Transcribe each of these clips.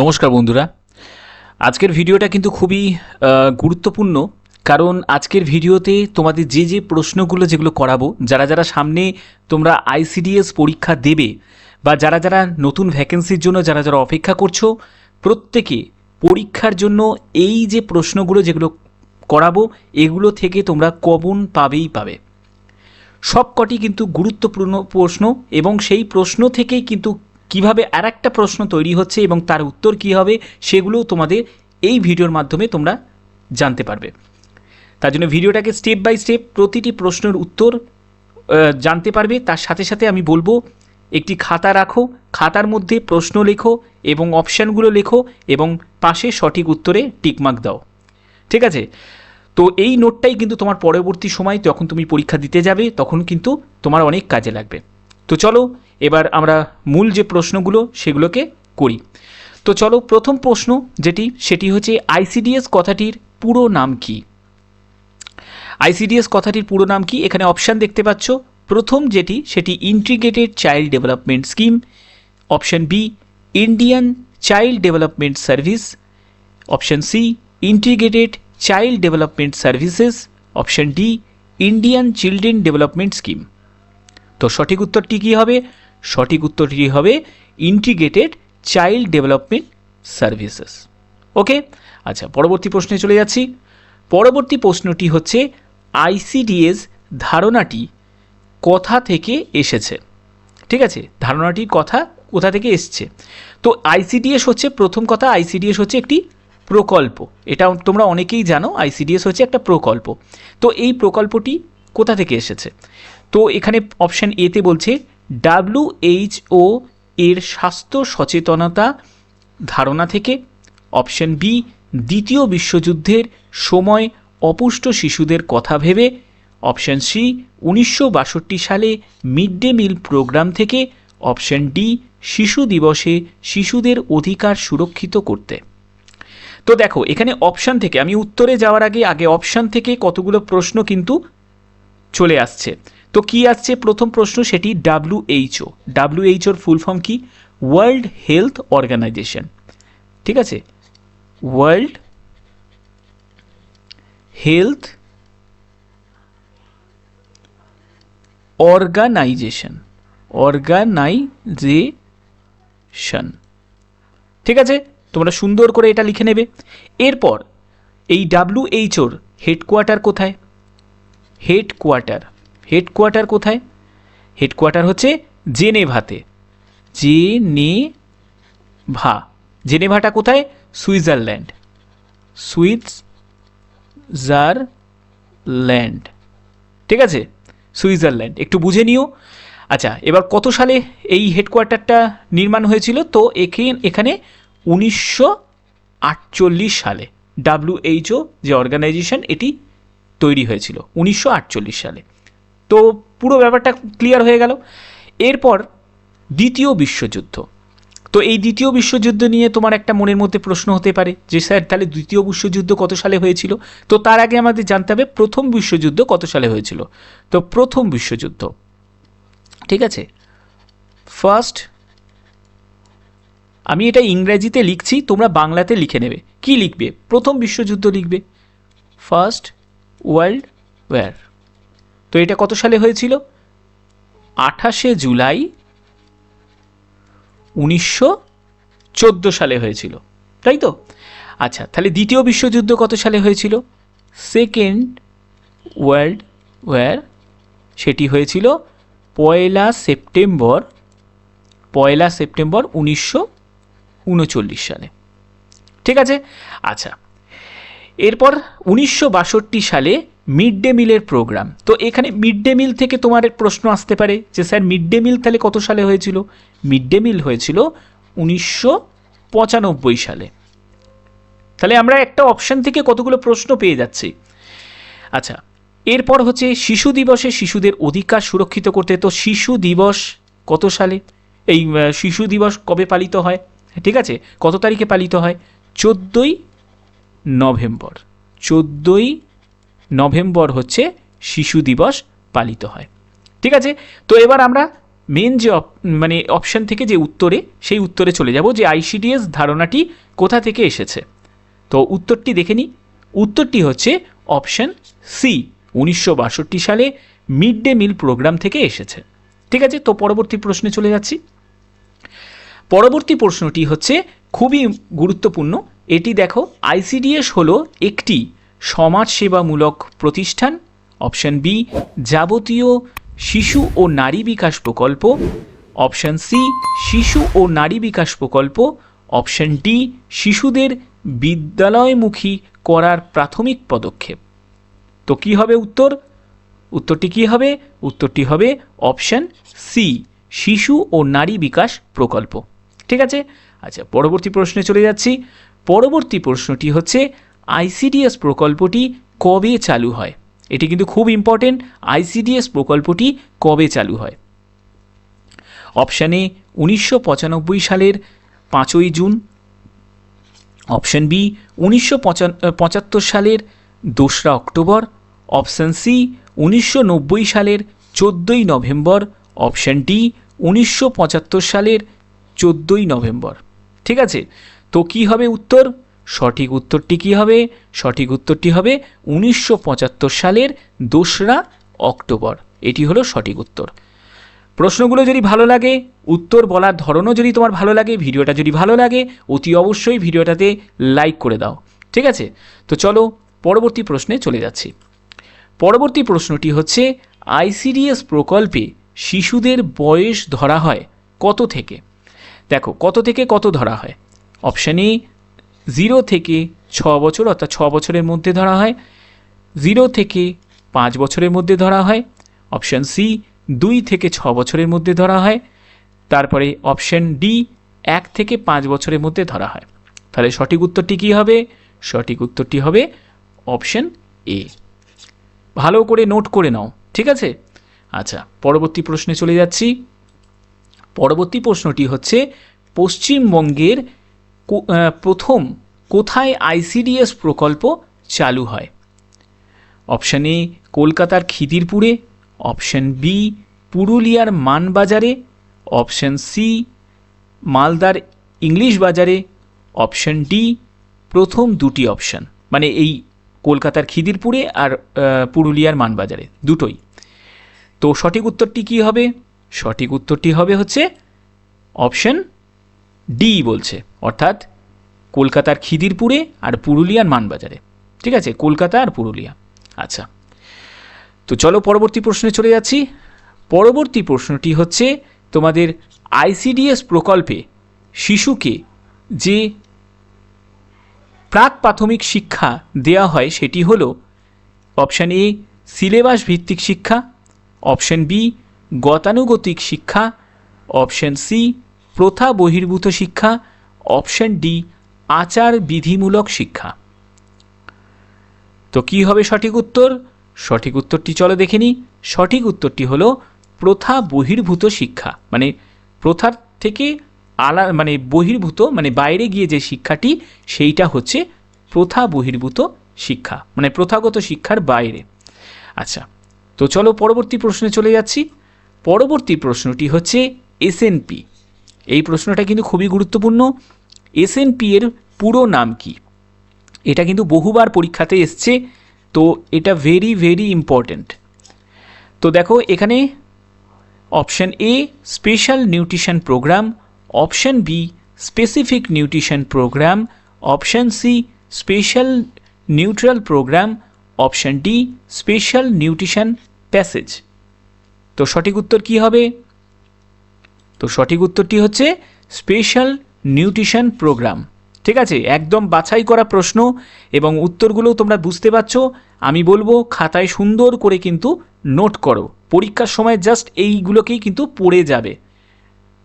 নমস্কার বন্ধুরা। আজকের ভিডিওটা কিন্তু খুবই গুরুত্বপূর্ণ, কারণ আজকের ভিডিওতে তোমাদের যে যে প্রশ্নগুলো যেগুলো করাবো, যারা যারা সামনে তোমরা আইসিডিএস পরীক্ষা দেবে, বা যারা যারা নতুন ভ্যাকেন্সির জন্য যারা যারা অপেক্ষা করছ, প্রত্যেকে পরীক্ষার জন্য এই যে প্রশ্নগুলো যেগুলো করাবো, এগুলো থেকে তোমরা কবন পাবেই পাবে। সবকটি কিন্তু গুরুত্বপূর্ণ প্রশ্ন, এবং সেই প্রশ্ন থেকেই কিন্তু কীভাবে আর একটা প্রশ্ন তৈরি হচ্ছে এবং তার উত্তর কী হবে, সেগুলোও তোমাদের এই ভিডিওর মাধ্যমে তোমরা জানতে পারবে। তার জন্য ভিডিওটাকে স্টেপ বাই স্টেপ প্রতিটি প্রশ্নের উত্তর জানতে পারবে। তার সাথে সাথে আমি বলব, একটি খাতা রাখো, খাতার মধ্যে প্রশ্ন লেখো এবং অপশানগুলো লেখো এবং পাশে সঠিক উত্তরে টিকমার্ক দাও। ঠিক আছে? তো এই নোটটাই কিন্তু তোমার পরবর্তী সময় যখন তুমি পরীক্ষা দিতে যাবে, তখন কিন্তু তোমার অনেক কাজে লাগবে। তো চলো এবার আমরা মূল যে প্রশ্নগুলো সেগুলোকে করি। তো চলো প্রথম প্রশ্ন যেটি, সেটি হচ্ছে আইসিডিএস কথাটির পুরো নাম কি? আইসিডিএস কথাটির পুরো নাম কি? এখানে অপশান দেখতে পাচ্ছ। প্রথম যেটি, সেটি integrated child development scheme option B Indian child development service option C integrated child development services option D Indian children development scheme তো সঠিক উত্তরটি কী হবে? সঠিক উত্তরটি হবে? Integrated child development services okay আচ্ছা পরবর্তী প্রশ্নে চলে যাচ্ছি। পরবর্তী প্রশ্নটি হচ্ছে আইসিডিএস ধারণাটি কোথা থেকে এসেছে? ঠিক আছে? ধারণাটির কথা কোথা থেকে এসছে? তো আইসিডিএস হচ্ছে, প্রথম কথা আইসিডিএস হচ্ছে একটি প্রকল্প। এটা তোমরা অনেকেই জানো আইসিডিএস হচ্ছে একটা প্রকল্প। তো এই প্রকল্পটি কোথা থেকে এসেছে? তো এখানে অপশান এতে বলছে ডাব্লিউএইচও এর স্বাস্থ্য সচেতনতা ধারণা থেকে অপশন বি দ্বিতীয় বিশ্বযুদ্ধের সময় অপুষ্ট শিশুদের কথা ভেবে। অপশন সি উনিশশো বাষট্টি সালে মিড ডে মিল প্রোগ্রাম থেকে অপশন ডি শিশু দিবসে শিশুদের অধিকার সুরক্ষিত করতে। তো দেখো, এখানে অপশান থেকে, আমি উত্তরে যাওয়ার আগে আগে অপশান থেকে কতগুলো প্রশ্ন কিন্তু চলে আসছে। তো কি আসছে? প্রথম প্রশ্ন সেটি ডাব্লিউএইচও ডাব্লিউএইচওর ফুল ফর্ম কি? ওয়ার্ল্ড হেলথ অর্গানাইজেশন ঠিক আছে? ওয়ার্ল্ড হেলথ অর্গানাইজেশন অর্গানাইজেশন ঠিক আছে? তোমরা সুন্দর করে এটা লিখে নেবে। এরপর এই ডাব্লিউএইচওর হেডকোয়ার্টার কোথায়? হেডকোয়ার্টার হেডকোয়ার্টার কোথায়? হেডকোয়ার্টার হচ্ছে জেনেভাতে। জেনেভা। জেনেভাটা কোথায়? সুইজারল্যান্ড। সুইজারল্যান্ড। ঠিক আছে? সুইজারল্যান্ড। একটু বুঝে নিও। আচ্ছা এবার কত সালে এই হেডকোয়ার্টারটা নির্মাণ হয়েছিল? তো এখানে এখানে উনিশশো আটচল্লিশ সালে ডাব্লিউএইচও যে অর্গানাইজেশন এটি তৈরি হয়েছিল, উনিশশো আটচল্লিশ সালে। তো পুরো ব্যাপারটা ক্লিয়ার হয়ে গেল। এরপর দ্বিতীয় বিশ্বযুদ্ধ। তো এই দ্বিতীয় বিশ্বযুদ্ধ নিয়ে তোমার একটা মনের মধ্যে প্রশ্ন হতে পারে যে, স্যার, তাহলে দ্বিতীয় বিশ্বযুদ্ধ কত সালে হয়েছিল? তো তার আগে আমাদের জানতে হবে, প্রথম বিশ্বযুদ্ধ কত সালে হয়েছিল? তো প্রথম বিশ্বযুদ্ধ। ঠিক আছে? ফার্স্ট আমি এটা ইংরেজিতে লিখছি, তোমরা বাংলাতে লিখে নেবে। কি লিখবে? প্রথম বিশ্বযুদ্ধ লিখবে। ফার্স্ট ওয়ার্ল্ড ওয়ার তো এটা কত সালে হয়েছিল? আঠাশে জুলাই উনিশশো চোদ্দ সালে হয়েছিল। তাই তো? আচ্ছা তাহলে দ্বিতীয় বিশ্বযুদ্ধ কত সালে হয়েছিল? সেকেন্ড ওয়ার্ল্ড ওয়ার সেটি হয়েছিল পয়লা সেপ্টেম্বর পয়লা সেপ্টেম্বর উনিশশো উনচল্লিশ সালে। ঠিক আছে? আচ্ছা এরপর উনিশশো বাষট্টি সালে মিড ডে মিলের প্রোগ্রাম। তো এখানে মিড ডে মিল থেকে তোমার প্রশ্ন আসতে পারে যে, স্যার মিড ডে মিল তাহলে কত সালে হয়েছিল? মিড ডে মিল হয়েছিল উনিশশো পঁচানব্বই সালে। তাহলে আমরা একটা অপশান থেকে কতগুলো প্রশ্ন পেয়ে যাচ্ছি। আচ্ছা এরপর হচ্ছে শিশু দিবসে শিশুদের অধিকার সুরক্ষিত করতে। তো শিশু দিবস কত সালে? এই শিশু দিবস কবে পালিত হয়? ঠিক আছে, কত তারিখে পালিত হয়? চোদ্দোই নভেম্বর। চোদ্দোই নভেম্বর হচ্ছে শিশু দিবস পালিত হয়। ঠিক আছে? তো এবার আমরা মেন যে মানে অপশান থেকে যে উত্তরে, সেই উত্তরে চলে যাব যে আইসিডিএস ধারণাটি কোথা থেকে এসেছে। তো উত্তরটি দেখে নিই। উত্তরটি হচ্ছে অপশান সি উনিশশো বাষট্টি সালে মিড ডে মিল প্রোগ্রাম থেকে এসেছে। ঠিক আছে? তো পরবর্তী প্রশ্নে চলে যাচ্ছি। পরবর্তী প্রশ্নটি হচ্ছে খুবই গুরুত্বপূর্ণ। এটি দেখো আইসিডিএস হলো একটি সমাজসেবামূলক প্রতিষ্ঠান, অপশন বি, যাবতীয় শিশু ও নারী বিকাশ প্রকল্প, অপশন সি, শিশু ও নারী বিকাশ প্রকল্প, অপশন ডি, শিশুদের বিদ্যালয়মুখী করার প্রাথমিক পদক্ষেপ। তো কি হবে উত্তর? উত্তরটি কি হবে? উত্তরটি হবে অপশন সি, শিশু ও নারী বিকাশ প্রকল্প। ঠিক আছে? আচ্ছা পরবর্তী প্রশ্নে চলে যাচ্ছি। পরবর্তী প্রশ্নটি হচ্ছে আইসিডিএস প্রকল্পটি কবে চালু হয়? এটি কিন্তু খুব ইম্পর্টেন্ট আইসিডিএস প্রকল্পটি কবে চালু হয়? অপশানে উনিশশো পঁচানব্বই সালের পাঁচই জুন, অপশন বি, উনিশশো পঁচাত্তর সালের দোসরা অক্টোবর, অপশন সি, উনিশশো নব্বই সালের চোদ্দোই নভেম্বর, অপশন ডি, উনিশশো পঁচাত্তর সালের চোদ্দোই নভেম্বর। ঠিক আছে? তো কি হবে উত্তর? সঠিক উত্তরটি কি হবে? সঠিক উত্তরটি হবে উনিশশো পঁচাত্তর সালের দোসরা অক্টোবর। এটি হলো সঠিক উত্তর। প্রশ্নগুলো যদি ভালো লাগে, উত্তর বলার ধরনও যদি তোমার ভালো লাগে, ভিডিওটা যদি ভালো লাগে, অতি অবশ্যই ভিডিওটাতে লাইক করে দাও। ঠিক আছে? তো চলো পরবর্তী প্রশ্নে চলে যাচ্ছি। পরবর্তী প্রশ্নটি হচ্ছে, আইসিডিএস প্রকল্পে শিশুদের বয়স ধরা হয় কত থেকে? দেখো, কত থেকে কত ধরা হয়? অপশান এ জিরো থেকে ছ বছর, অর্থাৎ ছ বছরের মধ্যে ধরা হয়। জিরো থেকে পাঁচ বছরের মধ্যে ধরা হয়। অপশান সি, দুই থেকে ছ বছরের মধ্যে ধরা হয়। তারপরে অপশান ডি, এক থেকে পাঁচ বছরের মধ্যে ধরা হয়। তাহলে সঠিক উত্তরটি কী হবে? সঠিক উত্তরটি হবে অপশান এ। ভালো করে নোট করে নাও, ঠিক আছে? আচ্ছা পরবর্তী প্রশ্নে চলে যাচ্ছি। পরবর্তী প্রশ্নটি হচ্ছে, পশ্চিমবঙ্গের প্রথম কোথায় আইসিডিএস প্রকল্প চালু হয়? অপশান এ, কলকাতার খিদিরপুরে, অপশান বি, পুরুলিয়ার মানবাজারে, অপশান সি, মালদার ইংলিশ বাজারে, অপশান ডি, প্রথম দুটি অপশান। মানে এই কলকাতার খিদিরপুরে আর পুরুলিয়ার মানবাজারে, দুটোই। তো সঠিক উত্তরটি কি হবে? সঠিক উত্তরটি হবে হচ্ছে অপশান ডি বলছে, অর্থাৎ কলকাতার খিদিরপুরে আর পুরুলিয়ার মানবাজারে। ঠিক আছে? কলকাতা আর পুরুলিয়া। আচ্ছা। তো চলো পরবর্তী প্রশ্নে চলে যাচ্ছি। পরবর্তী প্রশ্নটি হচ্ছে, তোমাদের আইসিডিএস প্রকল্পে শিশুকে যে প্রাক প্রাথমিক শিক্ষা দেওয়া হয়, সেটি হলো অপশান এ, সিলেবাস ভিত্তিক শিক্ষা, অপশান বি, গতানুগতিক শিক্ষা, অপশান সি প্রথা বহির্ভূত শিক্ষা, অপশন ডি, আচার বিধিমূলক শিক্ষা। তো কি হবে সঠিক উত্তর? সঠিক উত্তরটি চলো দেখে নিই। সঠিক উত্তরটি হলো প্রথা বহির্ভূত শিক্ষা। মানে প্রথার থেকে আলা মানে বহির্ভূত মানে বাইরে গিয়ে যে শিক্ষাটি, সেইটা হচ্ছে প্রথা বহির্ভূত শিক্ষা। মানে প্রথাগত শিক্ষার বাইরে। আচ্ছা তো চলো পরবর্তী প্রশ্নে চলে যাচ্ছি। পরবর্তী প্রশ্নটি হচ্ছে এসএনপি এই প্রশ্নটা কিন্তু খুবই গুরুত্বপূর্ণ। এসএনপি এর পুরো নাম কি? এটা কিন্তু বহুবার পরীক্ষাতে এসছে, তো এটা ভেরি ভেরি ইম্পর্ট্যান্ট তো দেখো, এখানে option A special nutrition programme option B specific nutrition programme option C special neutral programme option D special nutrition passage তো সঠিক উত্তর কি হবে? তো সঠিক উত্তরটি হচ্ছে স্পেশাল নিউট্রিশন প্রোগ্রাম। ঠিক আছে, একদম বাছাই করা প্রশ্ন এবং উত্তরগুলো তোমরা বুঝতে পারছ। আমি বলব, খাতায় সুন্দর করে কিন্তু নোট করো। পরীক্ষার সময় জাস্ট এইগুলোকেই কিন্তু পড়ে যাবে।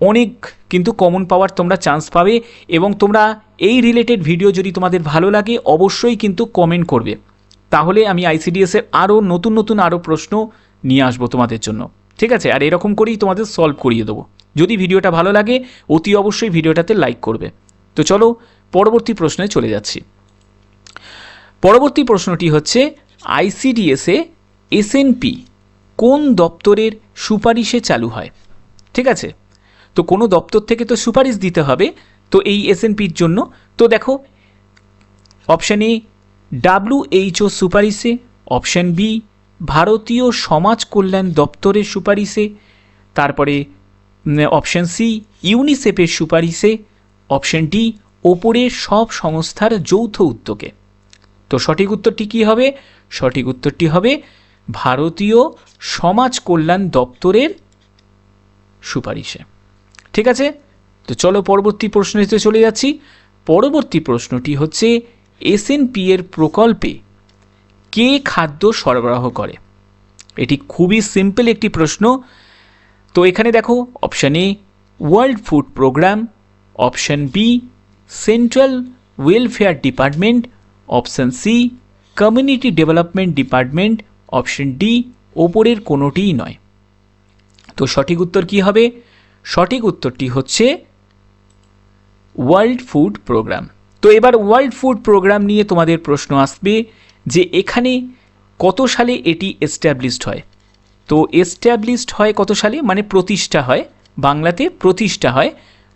অনেক কিন্তু কমন পাওয়ার তোমরা চান্স পাবে এবং তোমরা এই রিলেটেড ভিডিও যদি তোমাদের ভালো লাগে, অবশ্যই কিন্তু কমেন্ট করবে। তাহলে আমি আইসিডিএসের আরও নতুন নতুন আরও প্রশ্ন নিয়ে আসব তোমাদের জন্য। ঠিক আছে, আর এরকম করেই তোমাদের সলভ করিয়ে দেবো। যদি ভিডিওটা ভালো লাগে, অতি অবশ্যই ভিডিওটাতে লাইক করবে। তো চলো, পরবর্তী প্রশ্নে চলে যাচ্ছি। পরবর্তী প্রশ্নটি হচ্ছে আইসিডিএসে এসএনপি কোন দপ্তরের সুপারিশে চালু হয়? ঠিক আছে? তো কোনো দপ্তর থেকে তো সুপারিশ দিতে হবে, তো এই এসএনপির জন্য। তো দেখো অপশান এ ডাব্লিউএইচও সুপারিশে অপশান বি ভারতীয় সমাজ কল্যাণ দপ্তরের সুপারিশে, তারপরে অপশান সি ইউনিসেফের সুপারিশে অপশান ডি ওপরের সব সংস্থার যৌথ উদ্যোগে। তো সঠিক উত্তরটি কী হবে? সঠিক উত্তরটি হবে ভারতীয় সমাজ কল্যাণ দপ্তরের সুপারিশে। ঠিক আছে? তো চলো পরবর্তী প্রশ্নতে চলে যাচ্ছি। পরবর্তী প্রশ্নটি হচ্ছে এসএনপি এর প্রকল্পে কে খাদ্য সরবরাহ করে? এটি খুবই সিম্পল একটি প্রশ্ন। তো এখানে দেখো option A world food programme option B central welfare department option C community development department option D ওপরের কোনোটিই নয়। তো সঠিক উত্তর কি হবে? সঠিক উত্তরটি হচ্ছে ওয়ার্ল্ড ফুড প্রোগ্রাম তো এবার ওয়ার্ল্ড ফুড প্রোগ্রাম নিয়ে তোমাদের প্রশ্ন আসবে যে এখানে কত সালে এটি এস্টাবলিশড হয়? তো এস্টাবলিশড হয় কত সালে? মানে প্রতিষ্ঠা হয়, বাংলাতে প্রতিষ্ঠা হয়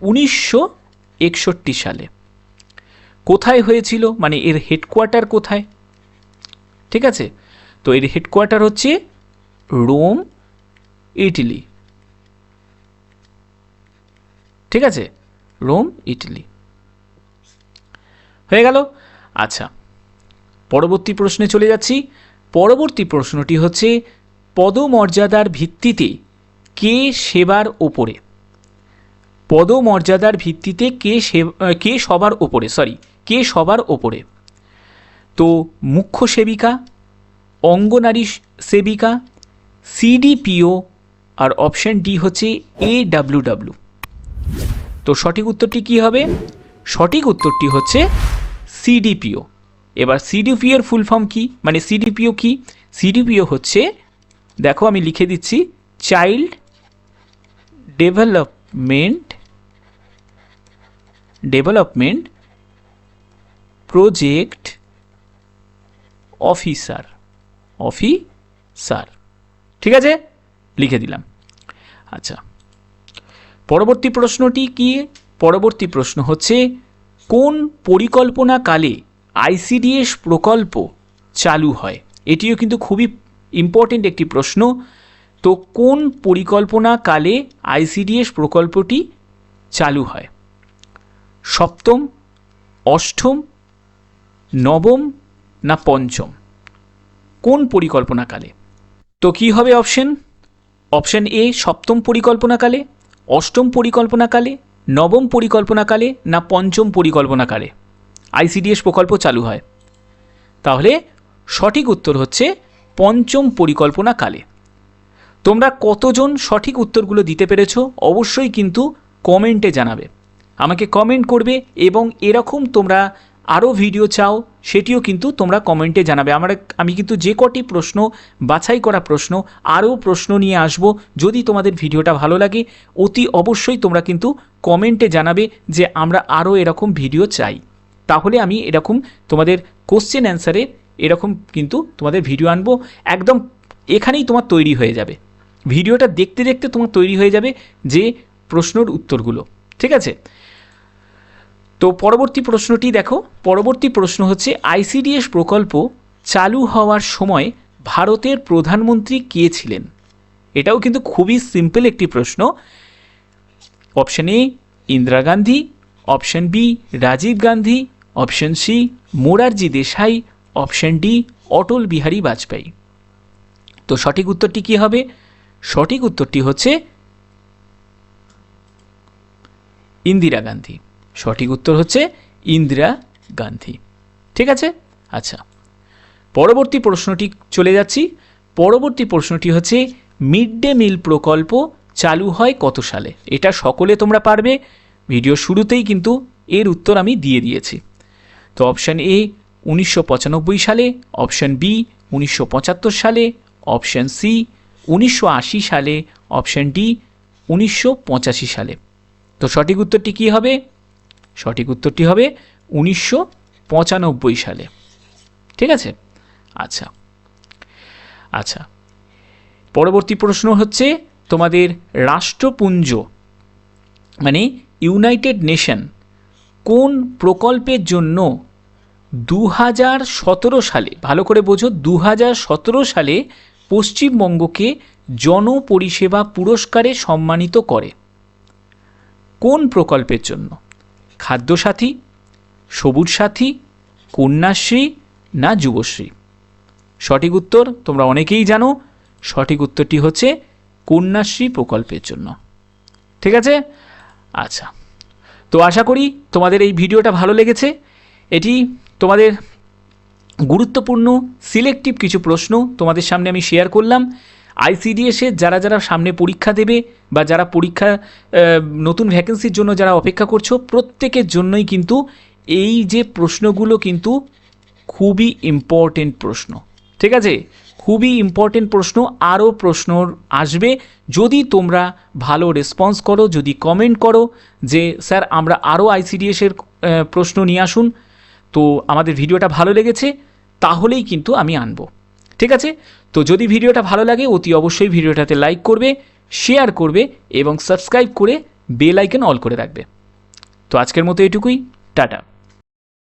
উনিশশো একষট্টি সালে। কোথায় হয়েছিল? মানে এর হেডকোয়ার্টার কোথায়? ঠিক আছে? তো এর হেডকোয়ার্টার হচ্ছে রোম, ইটালি। ঠিক আছে? Rome, Italy. হয়ে গেল? আচ্ছা পরবর্তী প্রশ্নে চলে যাচ্ছি। পরবর্তী প্রশ্নটি হচ্ছে পদমর্যাদার ভিত্তিতে কে সেবার ওপরে পদমর্যাদার ভিত্তিতে কে কে সবার ওপরে সরি কে সবার ওপরে তো মুখ্য সেবিকা, অঙ্গনারী সেবিকা সিডিপিও আর অপশান ডি হচ্ছে এ ডাব্লিউ ডাব্লিউ তো সঠিক উত্তরটি কি হবে? সঠিক উত্তরটি হচ্ছে সিডিপিও এবার সিডিপিও এর ফুল ফর্ম কি? মানে সিডিপিও কি? সিডিপিও হচ্ছে দেখো আমি লিখে দিচ্ছি child development development project officer officer ঠিক আছে? লিখে দিলাম। আচ্ছা। পরবর্তী প্রশ্নটি কি? পরবর্তী প্রশ্ন হচ্ছে, কোন পরিকল্পনাকালে আইসিডিএস প্রকল্প চালু হয়? এটিও কিন্তু খুবই ইম্পর্টেন্ট একটি প্রশ্ন। তো কোন পরিকল্পনাকালে আইসিডিএস প্রকল্পটি চালু হয়? সপ্তম, অষ্টম, নবম না পঞ্চম? কোন পরিকল্পনাকালে? তো কি হবে অপশন অপশন এ সপ্তম পরিকল্পনাকালে, অষ্টম পরিকল্পনাকালে, নবম পরিকল্পনাকালে না পঞ্চম পরিকল্পনাকালে? আইসিডিএস প্রকল্প চালু হয়। তাহলে সঠিক উত্তর হচ্ছে পঞ্চম পরিকল্পনাকালে। তোমরা কতজন সঠিক উত্তরগুলো দিতে পেরেছ অবশ্যই কিন্তু কমেন্টে জানাবে। আমাকে কমেন্ট করবে এবং এরকম তোমরা আরও ভিডিও চাও, সেটিও কিন্তু তোমরা কমেন্টে জানাবে। আমার আমি কিন্তু যে কটি প্রশ্ন, বাছাই করা প্রশ্ন, আরও প্রশ্ন নিয়ে আসব। যদি তোমাদের ভিডিওটা ভালো লাগে, অতি অবশ্যই তোমরা কিন্তু কমেন্টে জানাবে যে আমরা আরও এরকম ভিডিও চাই। তাহলে আমি এরকম তোমাদের কোশ্চেন অ্যান্সারে এরকম কিন্তু তোমাদের ভিডিও আনব। একদম এখানেই তোমার তৈরি হয়ে যাবে। ভিডিওটা দেখতে দেখতে তোমার তৈরি হয়ে যাবে যে প্রশ্নর উত্তরগুলো। ঠিক আছে? তো পরবর্তী প্রশ্নটি দেখো। পরবর্তী প্রশ্ন হচ্ছে আইসিডিএস প্রকল্প চালু হওয়ার সময় ভারতের প্রধানমন্ত্রী কে ছিলেন? এটাও কিন্তু খুবই সিম্পল একটি প্রশ্ন। Option A Indira Gandhi. Option B Rajiv Gandhi. Option C Morarji Desai. Option D, Atal Bihari Vajpayee. তো সঠিক উত্তরটি কি হবে? সঠিক উত্তরটি হচ্ছে ইন্দিরা গান্ধী। সঠিক উত্তর হচ্ছে ইন্দিরা গান্ধী। ঠিক আছে? আচ্ছা। পরবর্তী প্রশ্নটি চলে যাচ্ছি। পরবর্তী প্রশ্নটি হচ্ছে, মিড ডে মিল প্রকল্প চালু হয় কত সালে? এটা সকলে তোমরা পারবে। ভিডিও শুরুতেই কিন্তু এর উত্তর আমি দিয়ে দিয়েছি। তো অপশান এ উনিশশো পঁচানব্বই সালে, অপশান বি, উনিশশো পঁচাত্তর সালে, অপশান সি, উনিশশো আশি সালে, অপশান ডি, উনিশশো পঁচাশি সালে। তো সঠিক উত্তরটি কী হবে? সঠিক উত্তরটি হবে উনিশশো পঁচানব্বই সালে। ঠিক আছে? আচ্ছা। আচ্ছা। পরবর্তী প্রশ্ন হচ্ছে, তোমাদের রাষ্ট্রপুঞ্জ মানে ইউনাইটেড নেশন, কোন প্রকল্পের জন্য দু হাজার সতেরো সালে, ভালো করে বোঝো দু হাজার সতেরো সালে পশ্চিমবঙ্গকে জনপরিষেবা পুরস্কারে সম্মানিত করে। কোন প্রকল্পের জন্য? খাদ্যসাথী সবুজ সাথী কন্যাশ্রী না যুবশ্রী? সঠিক উত্তর তোমরা অনেকেই জানো, সঠিক উত্তরটি হচ্ছে কন্যাশ্রী প্রকল্পের জন্য। ঠিক আছে? আচ্ছা। তো আশা করি তোমাদের এই ভিডিওটা ভালো লেগেছে। এটি তোমাদের গুরুত্বপূর্ণ সিলেক্টিভ কিছু প্রশ্ন তোমাদের সামনে আমি শেয়ার করলাম। আইসিডিএসের যারা যারা সামনে পরীক্ষা দেবে বা যারা পরীক্ষা নতুন ভ্যাকেন্সির জন্য যারা অপেক্ষা করছ, প্রত্যেকের জন্যই কিন্তু এই যে প্রশ্নগুলো কিন্তু খুবই ইম্পর্টেন্ট প্রশ্ন। ঠিক আছে? খুবই ইম্পর্টেন্ট প্রশ্ন, আরও প্রশ্ন আসবে। যদি তোমরা ভালো রেসপন্স করো, যদি কমেন্ট করো যে, স্যার, আমরা আরও আইসিডিএসের প্রশ্ন নিয়ে আসুন। তো আমাদের ভিডিওটা ভালো লেগেছে, তাহলেই কিন্তু আমি আনব। ঠিক আছে? তো যদি ভিডিওটা ভালো লাগে, অতি অবশ্যই ভিডিওটাতে লাইক করবে, শেয়ার করবে এবং সাবস্ক্রাইব করে বেল আইকন অল করে রাখবে। তো আজকের মতো এটুকুই, টাটা।